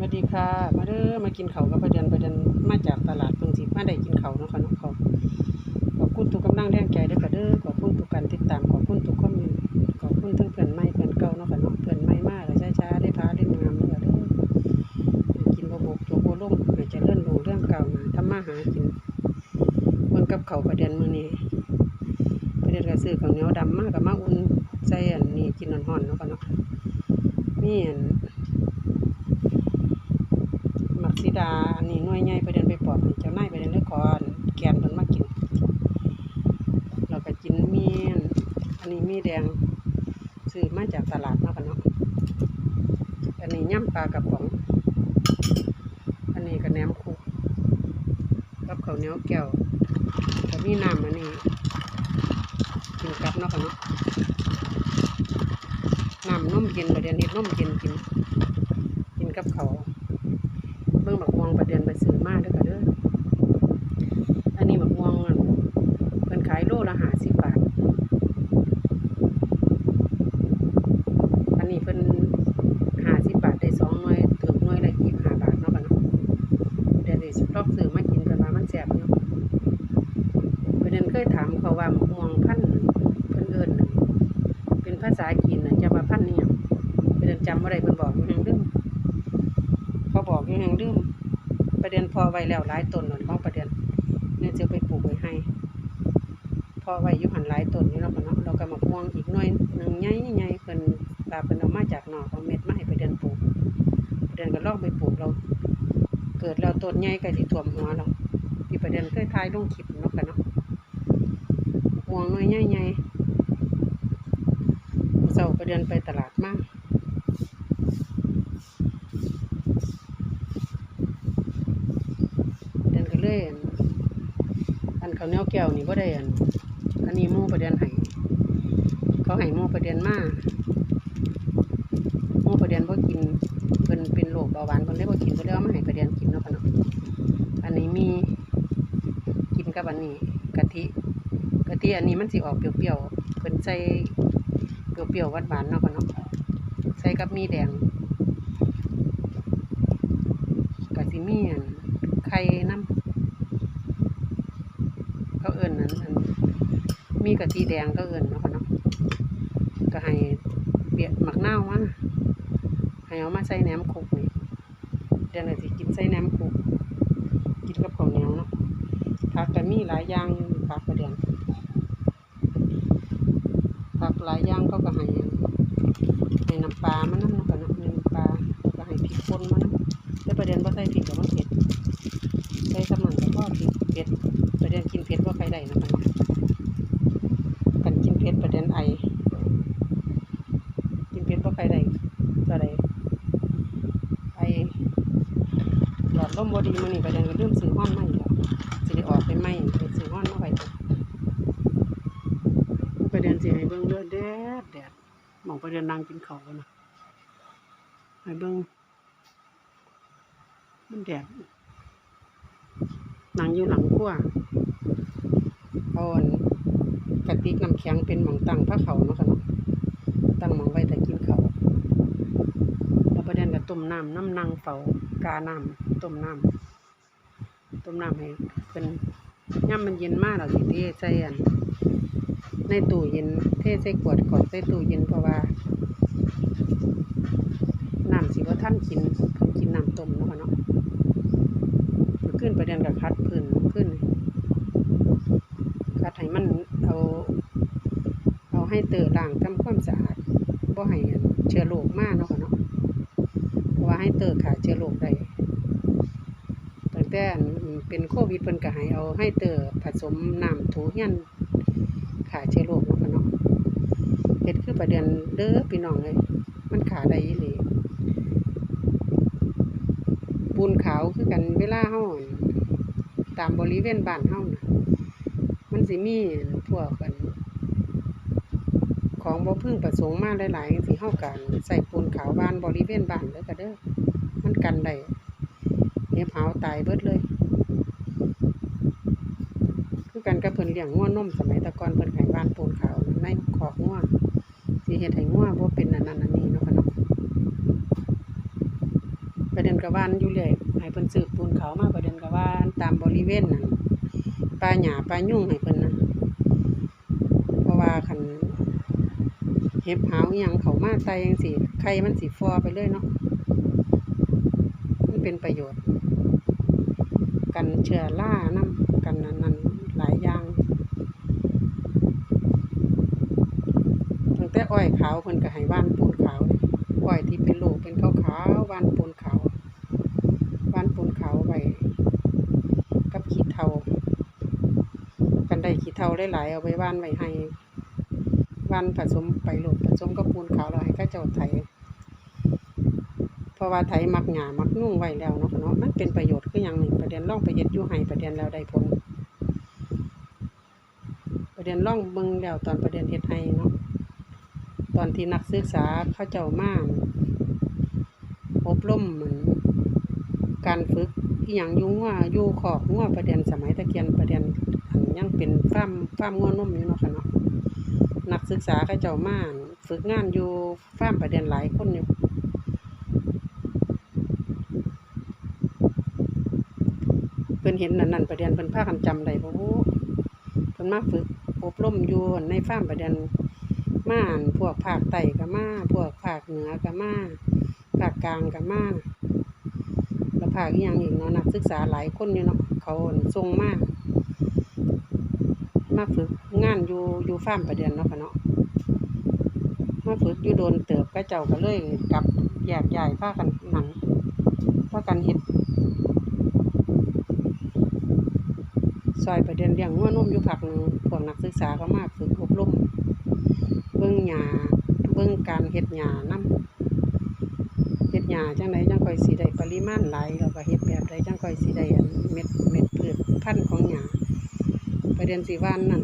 สวัสดีค่ะ มาเด้อมากินเขากับประเด็นประเด็นมาจากตลาดเพิ่งสิมาได้กินเขาเนาะค่ะเนาะขอบขอบคุณทุกกำลังแรงใจด้อค่ะเด้อขอบคุณทุกการติดตามขอบคุณทุกคอมเมนต์ขอบคุณทั้งเพื่อนใหม่เพื่อนเก่าเนาะค่ะเนาะเพื่อนใหม่มากเลยช้าๆได้พาได้งามเด้อค่ะเด้อกินบ่บกตัวบ่ลงให้เจริญรุ่งเรื่องเก่ามาทำมาหากินเบิ่งกับเขาประเด็นมือนี้ประเด็นก็ซื้อข้าวเนียวดำมากกับมาอุ่นใส่อันนี้กินร้อนๆเนาะค่ะเนาะมีอัน มักซิดาอันนี้หน่วยใหญ่ไปเดินไปปอบนี่เจ้านายไปเดินเลยขออันแกนเพิ่นมากินแล้วก็กินมีอันอันนี้มีแดงซื้อมาจากตลาดเนาะค่ะเนาะอันนี้ย่ำปลากระป๋อง อันนี้ก็แหนมคุกกับข้าวเหนียวแก้วก็มีน้ำอันนี้กินกับเนาะค่ะเนาะน้ำนมเย็นประเดี๋ยวนี้นุ่มเย็นกินกินกับเขาว เบิ่งบักม่วงประเดือนไปซื้อมาเด้อค่ะเด้อ อันนี้บักม่วงอั่นเพิ่นขายโลละ50บาท อันนี้เพิ่น50บาทได้สองหน่วยถึงหน่วยละ25บาทเนาะค่ะเนาะเดี๋ยวสิลองซื้อมากินเพิ่นว่ามันแซ่บอยู่เพิ่นเคยถามเขาว่าบักม่วงพันธุ์เพิ่นเอิ้นน่ะเป็นภา ษาจีนน่ะจะว่าพันธุ์อิหยังเพิ่นจำบ่ได้เพิ่นบอกอยู่แห่งลืมเขาบอกอยู่แห่งลืมประเด็นพอไว้แล้วหลายต้นหนนของประเด็นเนี่ยจะไปปลูกไว้ให้ พอไว้อยู่หันหลายต้นนี่เนาเนาะเราก็มาม่วงอีกหน่อยหนึ่งใหญ่ๆเพิ่นตาเพิ่นเอามาจากนอกเอาเม็ดมาให้ประเด็นปลูกประเด็นก็ลองไปปลูกเรา เกิดแล้วต้นใหญ่ก็สิท่วมหัวเราที่ประเด็นเคยทายลงคลิปเนาะค่ะเนาะม่วงหน่อยใหญ่ๆ มื้อเช้าประเด็นไปตลาดมากเดินก็เลยอันอันข้าเนียแก้วนี่บ่ได้อันอันนี้หมู่ประเด็นให้เขาให้หมู่ประเด็นมาหมู่ประเด็นบ่กินเพิ่นเป็นโรคเบาหวานเพิ่นเลยบ่กินเพิ่นเลยเอามาให้ประเด็นกินเนาะค่ะเนาะอันนี้มีกินกับอันนี้กะทิกะทิอันนี้มันสิออกเปรี้ยวๆเพิ่นใส่ เปรี้ยวๆหวานๆเนาะค่ะเนาะใส่กับมีแดงกะสิมีอันไข่น้ำเขาเอิญนั้นมีกะทิแดงก็เอิญเนาะค่ะเนาะก็ให้เปียกหมักเน่าวมาให้เอามาใส่แหนมคุกนี่เดี๋ยวเราสิกินใส่แหนมคุกกินกับข้าวเหนียวเนาะผักก็มีหลายอย่างผักประเดียนผัก หลายอย่างเขาก็ให้ให้น้ำปลามันน้ำเนะค่ะเนาะมีน้ำปลาก็ให้พริกป่นมาน้ำแต่ประเด็นบ่าใส่พริกก็มันเผ็ดใส่สมันกับพ่อพริกเผ็ดประเด็นกินเผ็ดว่าใครได้นะคะกันกินเผ็ดประเด็นไอกินเผ็ดว่าใครได้ก็ได้ไอหลอดลมบอดีมันนี่ประเด็นก็เริ่มซื้อห้อนใหมแล้วสิได้ออกไปใหม่ไปซื้อห้อนมาไว้ประเด็นสิให้เบิ่งเลื อดแดดแดดหมองประเด็นนั่งกินเขากันนะให้เบิ่งมันแดดนังอยู่หลังขั้วเอาอันกระติกน้ำแข็งเป็นหมองตั้งผ้าเขาเนาะค่ะเนาะตั้งหมองไว้แต่กินเขาวแล้วประเด็นก็ต้มน้ำน้ำนางเฝ้ากาน้ำต้มน้ำต้มน้ำให้เป็นย่ำมันเย็นมากเราสิเทใส่อัน ในตู้เย็นเทใส่ขวดก่อนใส่ตู้เย็นเพราะว่าน้ำสิว่าท่านกินเพิ่นกินน้ำต้มเนาะเนาะขึ้นประเด็นกับคัดพื้นขึ้นคัดให้มันเอาเอาให้เตอล้างทำความสะอาดบ่ให้เชื้อโรคมากเนาะเนาะเพราะว่าให้เตอขาเชื้อโรคได้ตั้งแต่อันเป็นโควิดเพิ่นก็ให้เอาให้เตอผสมน้ำถูเฮียน ขาเชื้อโรคเนาะค่ะเนาะเฮ็ดคือประเด็นเด้อพี่น้องเลย มันขาได้อีหลีปูนขาวคือกันเวลาเฮาอั่นตามบริเวณบ้านเฮาน่ะมันสิมีพวกกัน ของบ่พึ่งประสงค์มาหลายๆสิเฮากันใส่ปูนขาวบ้านบริเวณบ้านเด้อก็เด้อมันกันได้เห็บหาตายเบิดเลย กันกับเพิ่นเลี้ยงงัวนมสมัยตะกอนเพิ่นให้บ้านปูนขาวในคอกงัวสิเฮ็ดให้งัวบ่เป็นอันนั้นอันนี้เนาะค่ะเนาะประเด็นกับว่านอยู่เรื่อยให้เพิ่นสืบปูนขาวมาประเด็นกับว่าตามบริเวณนั้นปลาหญ้าปลายุ่งให้เพิ่นนะเพราะว่าคันเห็บหาวอหยังเขามาไตจังซี่ไข่มันสิฟอไปเลยเนาะมันเป็นประโยชน์ กันเชื้อรานํกันนั้นนั้นายอย่างตั้งแต่อ้อยขาวเพิ่นก็ให้ว่านปูนขาวอ้อยที่เป็นโลกเป็นขาวๆว่านปูนขาวว่านปูนขาวไว้กับขี้เถ้ากันได้ขี้เถ้าหลายๆเอาไปว่านไว้ให้ว่านผสมไปโลดผสมกับปูนขาวแล้วให้เขาเจ้าไถเพราะว่าไถมักหญ้ามักนุ่งไว้แล้วเนาะเนาะมันเป็นประโยชน์คืออย่างหนึ่งประเด็นล่องไปเฮ็ดยู่ไห้ประเด็นแล้วได้ผล เด็นล่องเบิงแล้วตอนประเด็นเฮ็ดไห้เนาะตอนที่นักศึกษาเขาเจ้ามาอบรมเหมือนการฝึกอีหยังยู่งัวอยู่ขอกงัวประเด็นสมัยตะเกียนประเด็นอันยังเป็นฟามฟามงัวนุ่มอยู่เนาะค่ะเนาะนักศึกษาเขาเจ้ามาฝึกงานอยู่ฟามประเด็นหลายคนอยู่เพิ่นเห็นนั่นนั่นประเด็นเพิ่นพากันจำได้บ่ฮู้เพิ่นมาฝึก อบรมอยู่ในฟาร์มประเด็นมานพวกภาคใต้ก็มาพวกภาคเหนือก็มาภาคกลางก็มาแล้วภาคอีหยังอีกเนาะนักศึกษาหลายคนอยู่เนาะเขาอั่นส่งมามาฝึกงานอยู่อยู่ฟาร์มประเด็นเนาะค่ะเนาะมาฝึกอยู่โดนเติบก็เจ้าก็เลยกลับแยกย้ายพากันหนังพากันเฮ็ด อยประเด็นเลี้ยงงัวนมอยู่พักหนึงพวกนักศึกษาก็มากฝึกอบรมเบิ่งหญ้าเบิ่งการเฮ็ดหญ้านํเฮ็ดหญ้าจังไดจังค่อยสิได้ปริมาณไหลายแล้วก็เฮ็ดแบบใดจังค่อยสิได้อันเม็ดเม็ดพืชพันธุ์ของหญ้าประเด็นสิว่านนั่น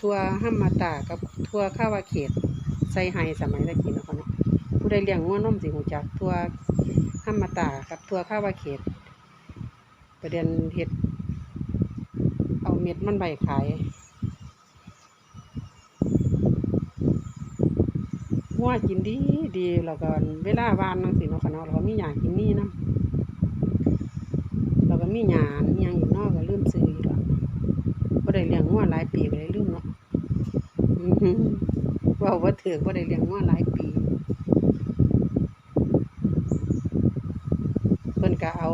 ทั่วหัมมาตากับทั่วข้าวาเขตใส่ไห้สมัยตะกี้นะค่ะเนาะผู้ใดเลี้ยงงัวนมสิฮู้จักทั่วหัมมาตากับทั่วข้าวาเขตประเด็นเฮ็ด เม็ดมันใบขายงัวกินดีดีแล้วก็เวลาวานจังซี่เนาะค่ะเนาะแล้วก็มีหญ้ากินนี่นํแล้วก็มีหญ้าอีหยังอีกเนาะก็ลืมซื้ออีกแล้วบ่ได้เลี้ยงงัวหลายปีก็เลยลืมเนาะอื้อหือเว้าบ่ถูกบ่ได้เลี้ยงงัวหลายปีเพิ่นก็เอา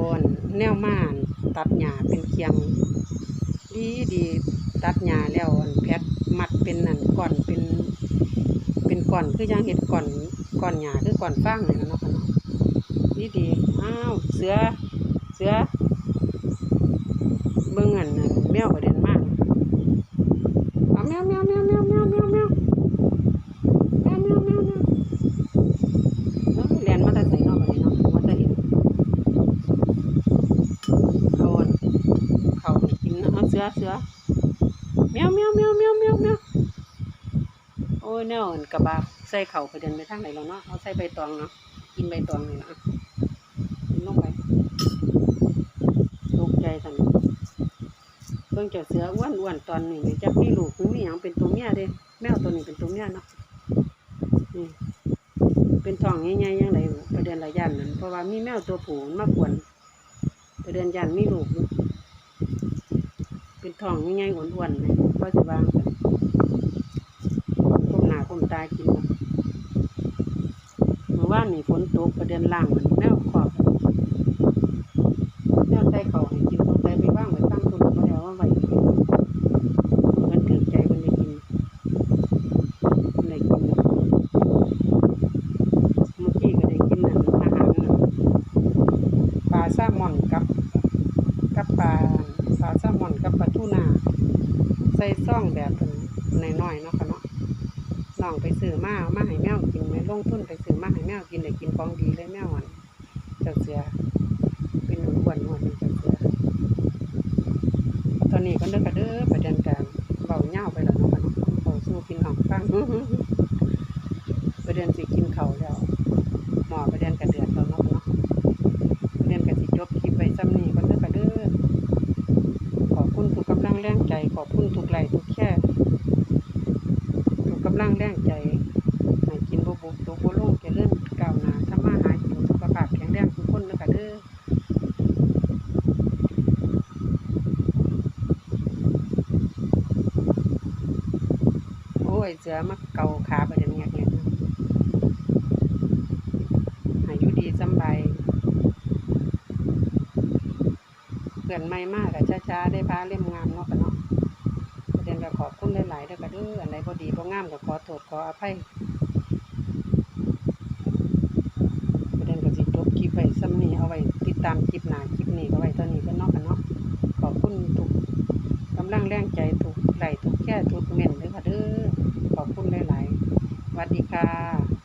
แนวม่าน ตัดหญ้าเป็นเคียง ดีดีตัดหญ้าแล้วอันแพ็คมัดเป็นนั่นก่อนเป็น เป็นก่อนคือยังเห็ดก่อนก่อนหญ้าคือก่อนฟางนี่นะเนาะค่ะเนาะดีดีอ้าวเสือเสือ เนาเอาเสือเสือแมวแมวแมวแมวแมวแมวโอ้ยแนวอั่นกระบะใส่เข่าไปเดินไปทางไหนแล้วเนาะเอาใส่ใบตองเนาะกินใบตองนี่นะกินลงไปตกใจกันเบิ่งเจ้าเสืออ้วนอ้วนตอนนี้จักมีลูกมีหยังเป็นตัวเมียเด้แมวตัวนี้เป็นตัวเมียเนาะนี่เป็นทองใหญ่ๆยังไงประเด็นหลายย่านนั่นเพราะว่ามีแมวตัวผู้มันมากวนประเด็นย่านมีลูก ท้องง่ายๆอ้วนๆเลยก็จะวางกันก้มหน้าก้มตากินเมื่อวานนี่ฝนตกประเด็นล่างมันแนวขอบแมวใส่เขาให้กินต้องใส่ไปว่างไว้ตั้งตุนมาแล้วว่าไว้กินมันถือใจมันได้กินมันได้กินเมื่อกี้ก็ได้กินนั่นอาหารนั่นปลาแซลมอนกับ กับปลาปลาแซลมอนกับปลาทูน่าใส่ซ่ องแบบเป็นน้อยๆเนาะค่ะเนาะน้องไปซื้อมาเอามาให้แมวกินไม่ลงทุนไปซื้อมาให้แมวกินได้กินของดีเลยแมวอันเจ้าเสือเป็นหนุ่นอ้วนอ้วนเจ้าเสือตอนนี้ก็เลิกกระเด้อประเด็นการเบาเหย้าไปแล้วเนาะค่ะเนาะเบาสู้กินของฟังประเด็นสิกินเขาแล้วหมอประเด็นกระเดือดแล้วเนาะเใจขอบคุณทุกไหลทุกแค่ทุกกำลังแรงใจให้กินบุบุตกบุโลกเลื่อนก่าวหนาทำมาหากินสุขภาพแข็งแรงทุกคนนะคะเด้อโอ้เสือมาเกาขาไปเดี๋ยวนี้เนี่ยอายุดีสบายเพื่อนไม่มากอะช้าๆได้พาเล่มงามเนาะกันเนาะ คุณหลายๆเด้อค่ะเด้ออันไหนบ่ดีบ่งามก็ขอโทษขออภัยประเด็นก็สิจบคลิปไว้ซ้ำนี้เอาไว้ติดตามคลิปหน้าคลิปนี้อาไว้ตอนนี้ก็นอกกันเนาะขอบคุณทุกกำลังแรงใจทุกไหลทุกแค่ทุกเม่นเด้อค่ะเด้อขอบคุณหลายๆสวัสดีค่ะ